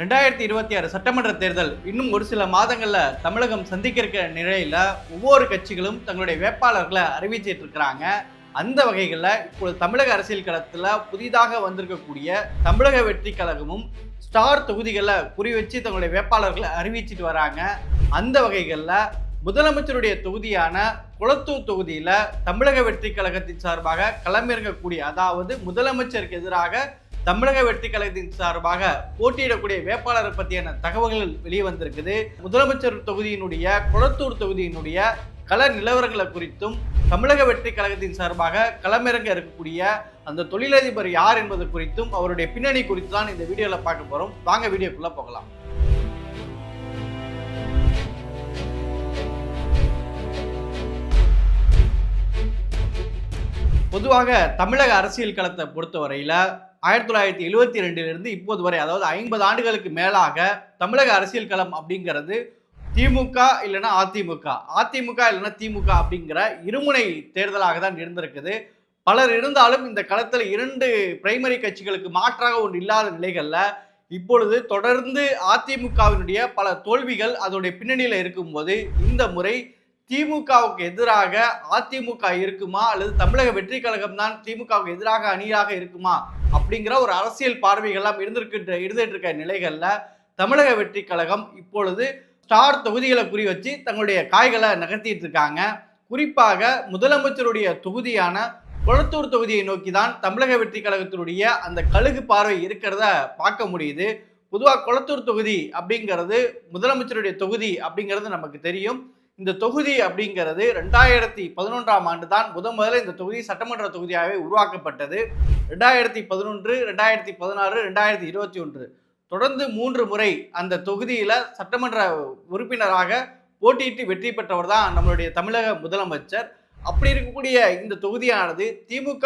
ரெண்டாயிரத்தி இருபத்தி ஆறு சட்டமன்ற தேர்தல் இன்னும் ஒரு சில மாதங்களில் தமிழகம் சந்திக்க இருக்கிற நிலையில் ஒவ்வொரு கட்சிகளும் தங்களுடைய வேட்பாளர்களை அறிவிச்சிட்டு இருக்கிறாங்க அந்த வகைகளில் இப்போது தமிழக அரசியல் களத்தில் புதிதாக வந்திருக்கக்கூடிய தமிழக வெற்றி கழகமும் ஸ்டார் தொகுதிகளை குறி வச்சு தங்களுடைய வேட்பாளர்களை அறிவிச்சிட்டு வராங்க. அந்த வகைகளில் முதலமைச்சருடைய தொகுதியான குளத்தூர் தொகுதியில் தமிழக வெற்றி கழகத்தின் சார்பாக களமிறங்கக்கூடிய அதாவது முதலமைச்சருக்கு எதிராக தமிழக வெற்றி கழகத்தின் சார்பாக போட்டியிடக்கூடிய வேட்பாளரை பற்றியான தகவல்கள் வெளியே வந்திருக்குது. முதலமைச்சர் தொகுதியினுடைய குளத்தூர் தொகுதியினுடைய கள நிலவரங்களை குறித்தும் தமிழக வெற்றி கழகத்தின் சார்பாக களமிறங்க இருக்கக்கூடிய அந்த தொழிலதிபர் யார் என்பது குறித்தும் அவருடைய பின்னணி குறித்து தான் இந்த வீடியோவில் பார்க்க போகிறோம் வாங்க வீடியோக்குள்ளே போகலாம். பொதுவாக தமிழக அரசியல் களத்தை பொறுத்தவரையில் ஆயிரத்தி தொள்ளாயிரத்தி எழுபத்தி ரெண்டிலிருந்து இப்போது வரை அதாவது ஐம்பது ஆண்டுகளுக்கு மேலாக தமிழக அரசியல் களம் அப்படிங்கிறது திமுக இல்லைன்னா அதிமுக. அதிமுக இல்லைன்னா திமுக அப்படிங்கிற இருமுனை தேர்தலாக தான் இருந்திருக்குது. பலர் இருந்தாலும் இந்த களத்தில் இரண்டு பிரைமரி கட்சிகளுக்கு மாற்றாக ஒன்று இல்லாத நிலைகளில் இப்பொழுது தொடர்ந்து அதிமுகவினுடைய பல தோல்விகள் அதோடைய பின்னணியில் இருக்கும்போது இந்த முறை திமுகவுக்கு எதிராக அதிமுக இருக்குமா? அல்லது தமிழக வெற்றி கழகம் தான் திமுகவுக்கு எதிராக அணியாக இருக்குமா? அப்படிங்கிற ஒரு அரசியல் பார்வைகள்லாம் இருந்திருக்கின்ற இருந்துட்டு இருக்க நிலைகளில் தமிழக வெற்றி கழகம் இப்பொழுது ஸ்டார் தொகுதிகளை குறி வச்சு தங்களுடைய காய்களை நகர்த்திட்டு இருக்காங்க. குறிப்பாக முதலமைச்சருடைய தொகுதியான கொளத்தூர் தொகுதியை நோக்கி தான் தமிழக வெற்றி கழகத்தினுடைய அந்த கழுகு பார்வை இருக்கிறத பார்க்க முடியுது. பொதுவாக கொளத்தூர் தொகுதி அப்படிங்கிறது முதலமைச்சருடைய தொகுதி அப்படிங்கிறது நமக்கு தெரியும். இந்த தொகுதி அப்படிங்கிறது ரெண்டாயிரத்தி பதினொன்றாம் ஆண்டு தான் முதன் முதல்ல இந்த தொகுதி சட்டமன்ற தொகுதியாகவே உருவாக்கப்பட்டது. ரெண்டாயிரத்தி பதினொன்று ரெண்டாயிரத்தி பதினாறு ரெண்டாயிரத்தி இருபத்தி ஒன்று. தொடர்ந்து மூன்று முறை அந்த தொகுதியில் சட்டமன்ற உறுப்பினராக போட்டியிட்டு வெற்றி பெற்றவர் தான் நம்மளுடைய தமிழக முதலமைச்சர். அப்படி இருக்கக்கூடிய இந்த தொகுதியானது திமுக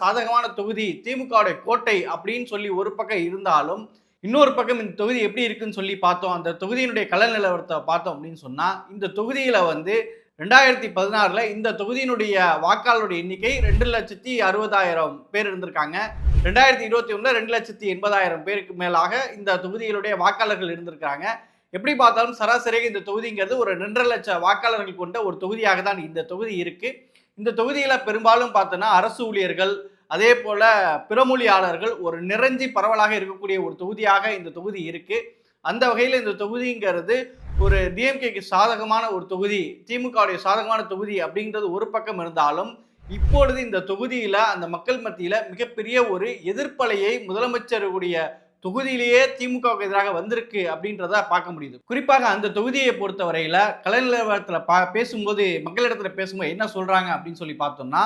சாதகமான தொகுதி திமுகவுடைய கோட்டை அப்படின்னு சொல்லி ஒரு பக்கம் இருந்தாலும் இன்னொரு பக்கம் இந்த தொகுதி எப்படி இருக்குன்னு சொல்லி பார்த்தோம். அந்த தொகுதியினுடைய கல நிலவரத்தை பார்த்தோம் அப்படின்னு சொன்னால் இந்த தொகுதியில் வந்து ரெண்டாயிரத்தி பதினாறில் இந்த தொகுதியினுடைய வாக்காளருடைய எண்ணிக்கை ரெண்டு லட்சத்தி அறுபதாயிரம் பேர் இருந்திருக்காங்க. ரெண்டாயிரத்தி இருபத்தி ஒன்றில் ரெண்டு லட்சத்தி எண்பதாயிரம் பேருக்கு மேலாக இந்த தொகுதிகளுடைய வாக்காளர்கள் இருந்திருக்காங்க. எப்படி பார்த்தாலும் சராசரியாக இந்த தொகுதிங்கிறது ஒரு ரெண்டரை லட்சம் வாக்காளர்கள் கொண்ட ஒரு தொகுதியாக தான் இந்த தொகுதி இருக்குது இந்த தொகுதியில் பெரும்பாலும் பார்த்தோன்னா அரசு ஊழியர்கள் அதே போல் பிறமொழியாளர்கள் ஒரு நிறைஞ்சி பரவலாக இருக்கக்கூடிய ஒரு தொகுதியாக இந்த தொகுதி இருக்குது அந்த வகையில் இந்த தொகுதிங்கிறது ஒரு டிஎம்கேக்கு சாதகமான ஒரு தொகுதி திமுகவுடைய சாதகமான தொகுதி அப்படிங்கிறது ஒரு பக்கம் இருந்தாலும் இப்பொழுது இந்த தொகுதியில் அந்த மக்கள் மத்தியில் மிகப்பெரிய ஒரு எதிர்ப்பலையை முதலமைச்சருடைய தொகுதியிலேயே திமுகவுக்கு எதிராக வந்திருக்கு அப்படின்றத பார்க்க முடியுது. குறிப்பாக அந்த தொகுதியை பொறுத்தவரையில கலை நிலவரத்தில் பா பேசும்போது மக்களிடத்தில் பேசும்போது என்ன சொல்கிறாங்க அப்படின்னு சொல்லி பார்த்தோம்னா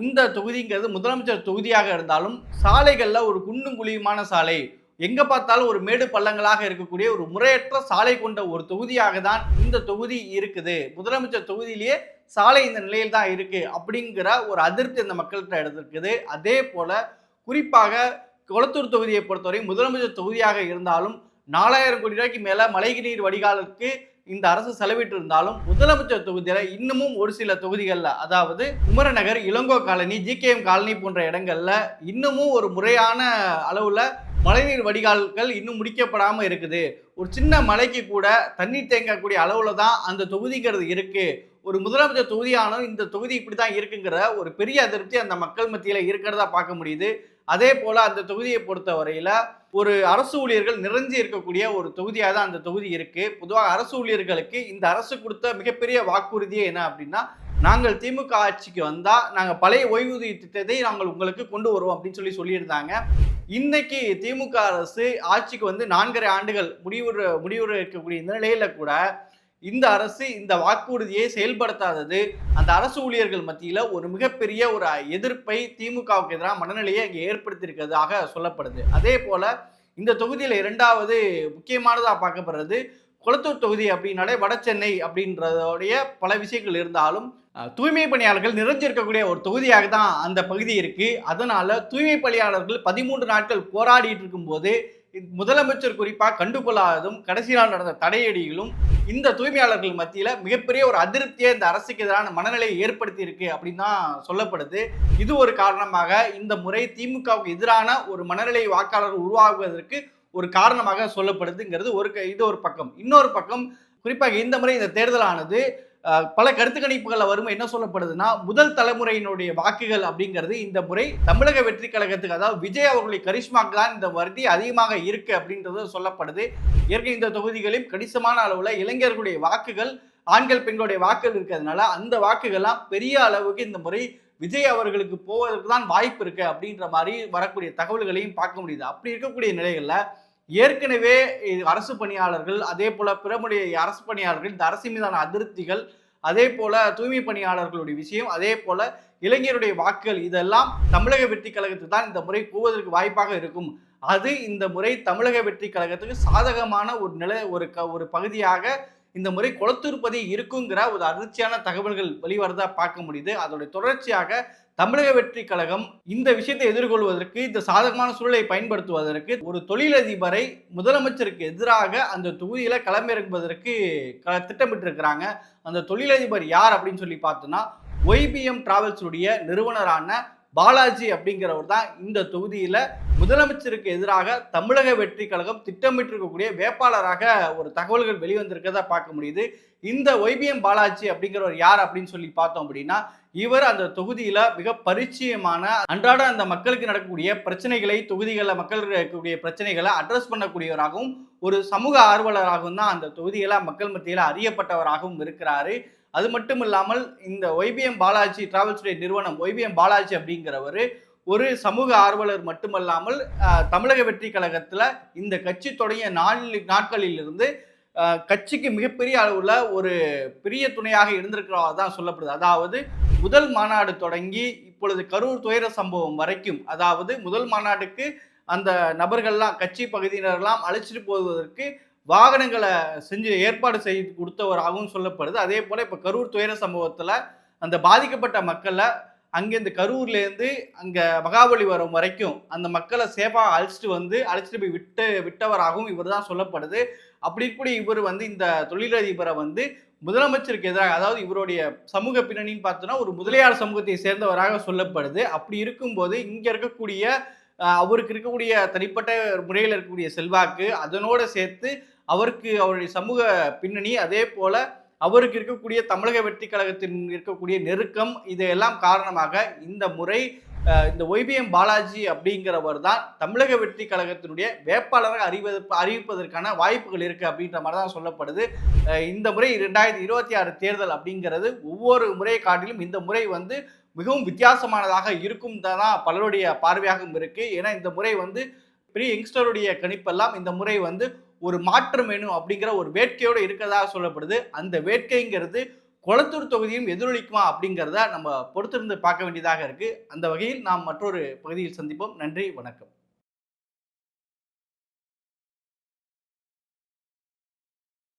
இந்த தொகுதிங்கிறது முதலமைச்சர் தொகுதியாக இருந்தாலும் சாலைகளில் ஒரு குண்டும் குழியுமான சாலை எங்கே பார்த்தாலும் ஒரு மேடு பள்ளங்களாக இருக்கக்கூடிய ஒரு முறையற்ற சாலை கொண்ட ஒரு தொகுதியாக தான் இந்த தொகுதி இருக்குது. முதலமைச்சர் தொகுதியிலேயே சாலை இந்த நிலையில் தான் இருக்குது அப்படிங்கிற ஒரு அதிருப்தி அந்த மக்கள்கிட்ட எடுத்திருக்குது அதே போல் குறிப்பாக குளத்தூர் தொகுதியை பொறுத்தவரை முதலமைச்சர் தொகுதியாக இருந்தாலும் நாலாயிரம் கோடி ரூபாய்க்கு மேலே மழைநீர் வடிகாலுக்கு இந்த அரசு செலவிட்டு இருந்தாலும் முதலமைச்சர் தொகுதியில் இன்னமும் ஒரு சில தொகுதிகளில் அதாவது Kumaranagar Ilango colony GKM colony போன்ற இடங்களில் இன்னமும் ஒரு முறையான அளவில் மழைநீர் வடிகால்கள் இன்னும் முடிக்கப்படாமல் இருக்குது. ஒரு சின்ன மலைக்கு கூட தண்ணீர் தேங்கக்கூடிய அளவில் தான் அந்த தொகுதிங்கிறது இருக்குது ஒரு முதலமைச்சர் தொகுதியானதும் இந்த தொகுதி இப்படி தான் இருக்குங்கிற ஒரு பெரிய அதிருப்தி அந்த மக்கள் மத்தியில் இருக்கிறதா பார்க்க முடியுது. அதே போல அந்த தொகுதியை பொறுத்த வரையில ஒரு அரசு ஊழியர்கள் நிறைஞ்சு இருக்கக்கூடிய ஒரு தொகுதியாக தான் அந்த தொகுதி இருக்கு. பொதுவாக அரசு ஊழியர்களுக்கு இந்த அரசு கொடுத்த மிகப்பெரிய வாக்குறுதியே என்ன அப்படின்னா நாங்கள் திமுக ஆட்சிக்கு வந்தால் நாங்கள் பழைய ஓய்வூதிய திட்டத்தை நாங்கள் உங்களுக்கு கொண்டு வருவோம் அப்படின்னு சொல்லி சொல்லியிருந்தாங்க. இன்னைக்கு திமுக அரசு ஆட்சிக்கு வந்து நான்கரை ஆண்டுகள் முடிவுற முடிவுற இருக்கக்கூடிய இந்த நிலையில கூட இந்த அரசு இந்த வாக்குறுதியை செயல்படுத்தாதது அந்த அரசு ஊழியர்கள் மத்தியில் ஒரு மிகப்பெரிய ஒரு எதிர்ப்பை திமுகவுக்கு எதிராக மனநிலையை அங்கே ஏற்படுத்தியிருக்கிறதாக சொல்லப்படுது. அதே போல இந்த தொகுதியில் இரண்டாவது முக்கியமானதாக பார்க்கப்படுறது குளத்தூர் தொகுதி அப்படின்னாலே வட சென்னை அப்படின்றதோடைய பல விஷயங்கள் இருந்தாலும் தூய்மை பணியாளர்கள் நிறைஞ்சிருக்கக்கூடிய ஒரு தொகுதியாக தான் அந்த பகுதி இருக்கு. அதனால தூய்மை பணியாளர்கள் பதிமூன்று நாட்கள் போராடிட்டு இருக்கும்போது முதலமைச்சர் குறிப்பாக கண்டுகொள்ளாததும் கடைசி நாள் நடந்த தடையடிகளும் இந்த தூய்மையாளர்கள் மத்தியில் மிகப்பெரிய ஒரு அதிருப்தியை இந்த அரசுக்கு எதிரான மனநிலையை ஏற்படுத்தி இருக்கு அப்படின்னு தான் சொல்லப்படுது. இது ஒரு காரணமாக இந்த முறை திமுகவுக்கு எதிரான ஒரு மனநிலை வாக்காளர் உருவாகுவதற்கு ஒரு காரணமாக சொல்லப்படுதுங்கிறது ஒரு க- இது ஒரு பக்கம். இன்னொரு பக்கம் குறிப்பாக இந்த முறை இந்த தேர்தலானது பல கருத்து கணிப்புகள்ல வரும் என்ன சொல்லப்படுதுன்னா முதல் தலைமுறையினுடைய வாக்குகள் அப்படிங்கிறது இந்த முறை தமிழக வெற்றி கழகத்துக்கு அதாவது விஜய் அவர்களுடைய கரிஷ்மாக்கு தான் இந்த வருத்தி அதிகமாக இருக்கு அப்படின்றது சொல்லப்படுது. ஏற்கனவே இந்த தொகுதிகளில் கணிசமான அளவில் இளைஞர்களுடைய வாக்குகள் ஆண்கள் பெண்களுடைய வாக்குகள் இருக்கிறதுனால அந்த வாக்குகள்லாம் பெரிய அளவுக்கு இந்த முறை விஜய் அவர்களுக்கு போவதற்கு தான் வாய்ப்பு இருக்கு அப்படின்ற மாதிரி வரக்கூடிய தகவல்களையும் பார்க்க முடியுது. அப்படி இருக்கக்கூடிய நிலைகளில் ஏற்கனவே இது அரசு பணியாளர்கள் அதே போல பிறமுடைய அரசு பணியாளர்கள் இந்த அரசு மீதான அதிருப்திகள் அதே போல தூய்மை பணியாளர்களுடைய விஷயம் அதே போல இளைஞருடைய வாக்குகள் இதெல்லாம் தமிழக வெற்றி கழகத்துக்கு தான் இந்த முறை போவதற்கு வாய்ப்பாக இருக்கும். அது இந்த முறை தமிழக வெற்றி கழகத்துக்கு சாதகமான ஒரு நிலை ஒரு க ஒரு பகுதியாக இந்த முறை கொளத்தூர்பதி இருக்குங்கிற ஒரு அதிர்ச்சியான தகவல்கள் வெளிவரதா பார்க்க முடியுது. அதோட தொடர்ச்சியாக தமிழக வெற்றி கழகம் இந்த விஷயத்தை எதிர்கொள்வதற்கு இந்த சாதகமான சூழலை பயன்படுத்துவதற்கு ஒரு தொழிலதிபரை முதலமைச்சருக்கு எதிராக அந்த தொகுதியில களமிறங்குவதற்கு க- திட்டமிட்டிருக்கிறாங்க. அந்த தொழிலதிபர் யார் அப்படின்னு சொல்லி பார்த்தோம்னா ஒய்பிஎம் டிராவல்ஸுடைய நிறுவனரான பாலாஜி அப்படிங்கிறவர் தான் இந்த தொகுதியில் முதலமைச்சருக்கு எதிராக தமிழக வெற்றி கழகம் திட்டமிட்டிருக்கக்கூடிய வேட்பாளராக ஒரு தகவல்கள் வெளிவந்திருக்கிறதா பார்க்க முடியுது. இந்த ஒய்பிஎம் பாலாஜி அப்படிங்கிறவர் யார் அப்படின்னு சொல்லி பார்த்தோம் அப்படின்னா இவர் அந்த தொகுதியில் மிக பரிச்சயமான அன்றாட அந்த மக்களுக்கு நடக்கக்கூடிய பிரச்சனைகளை தொகுதிகளில் மக்களுக்கு இருக்கக்கூடிய பிரச்சனைகளை அட்ரஸ் பண்ணக்கூடியவராகவும் ஒரு சமூக ஆர்வலராகவும் தான் அந்த தொகுதியில் மக்கள் மத்தியில் அறியப்பட்டவராகவும் இருக்கிறாரு. அது மட்டும் இல்லாமல் இந்த ஒய்பிஎம் பாலாஜி டிராவல்ஸுடைய நிறுவனம் ஒய்பிஎம் பாலாஜி அப்படிங்கிறவர் ஒரு சமூக ஆர்வலர் மட்டுமல்லாமல் தமிழக வெற்றி கழகத்தில் இந்த கட்சி தொடங்கிய நாள் நாட்களிலிருந்து கட்சிக்கு மிகப்பெரிய அளவில் ஒரு பெரிய துணையாக இருந்திருக்கிறதா தான் சொல்லப்படுது. அதாவது முதல் மாநாடு தொடங்கி இப்பொழுது கரூர் துயர சம்பவம் வரைக்கும் அதாவது முதல் மாநாட்டுக்கு அந்த நபர்கள்லாம் கட்சி பகுதியினரெல்லாம் அழைச்சிட்டு போவதற்கு வாகனங்களை செஞ்சு ஏற்பாடு செய்து கொடுத்தவராகவும் சொல்லப்படுது. அதே போல் இப்போ கரூர் துயர சம்பவத்தில் அந்த பாதிக்கப்பட்ட மக்களை அங்கேருந்து கரூர்லேருந்து அங்கே மகாபலி வரும் வரைக்கும் அந்த மக்களை சேஃபாக அழைச்சிட்டு வந்து அழைச்சிட்டு போய் விட்டு விட்டவராகவும் இவர் தான் சொல்லப்படுது. அப்படி கூட இவர் வந்து இந்த தொழிலதிபரை வந்து முதலமைச்சருக்கு எதிராக அதாவது இவருடைய சமூக பின்னணின்னு பார்த்தோன்னா ஒரு முதலியார் சமூகத்தை சேர்ந்தவராக சொல்லப்படுது. அப்படி இருக்கும்போது இங்கே இருக்கக்கூடிய அவருக்கு இருக்கக்கூடிய தனிப்பட்ட முறையில் இருக்கக்கூடிய செல்வாக்கு அதனோடு சேர்த்து அவருக்கு அவருடைய சமூக பின்னணி அதே போல அவருக்கு இருக்கக்கூடிய தமிழக வெற்றி கழகத்தின் இருக்கக்கூடிய நெருக்கம் இதையெல்லாம் காரணமாக இந்த முறை இந்த ஒய்பிஎம் பாலாஜி அப்படிங்கிறவர் தான் தமிழக வெற்றி கழகத்தினுடைய வேட்பாளராக அறிவது அறிவிப்பதற்கான வாய்ப்புகள் இருக்குது அப்படின்ற மாதிரி தான் சொல்லப்படுது. இந்த முறை ரெண்டாயிரத்தி இருபத்தி ஆறு தேர்தல் அப்படிங்கிறது ஒவ்வொரு முறையை காட்டிலும் இந்த முறை வந்து மிகவும் வித்தியாசமானதாக இருக்கும் தான் பலருடைய பார்வையாகவும் இருக்குது ஏன்னா இந்த முறை வந்து பெரிய யங்ஸ்டருடைய கணிப்பெல்லாம் இந்த முறை வந்து ஒரு மாற்றம் வேணும் அப்படிங்கிற ஒரு வேட்கையோடு இருக்கிறதாக சொல்லப்படுது. அந்த வேட்கைங்கிறது கொளத்தூர் தொகுதியும் எதிரொலிக்குமா அப்படிங்கிறத நம்ம பொறுத்திருந்து பார்க்க வேண்டியதாக இருக்குது அந்த வகையில் நாம் மற்றொரு பகுதியில் சந்திப்போம். நன்றி வணக்கம்.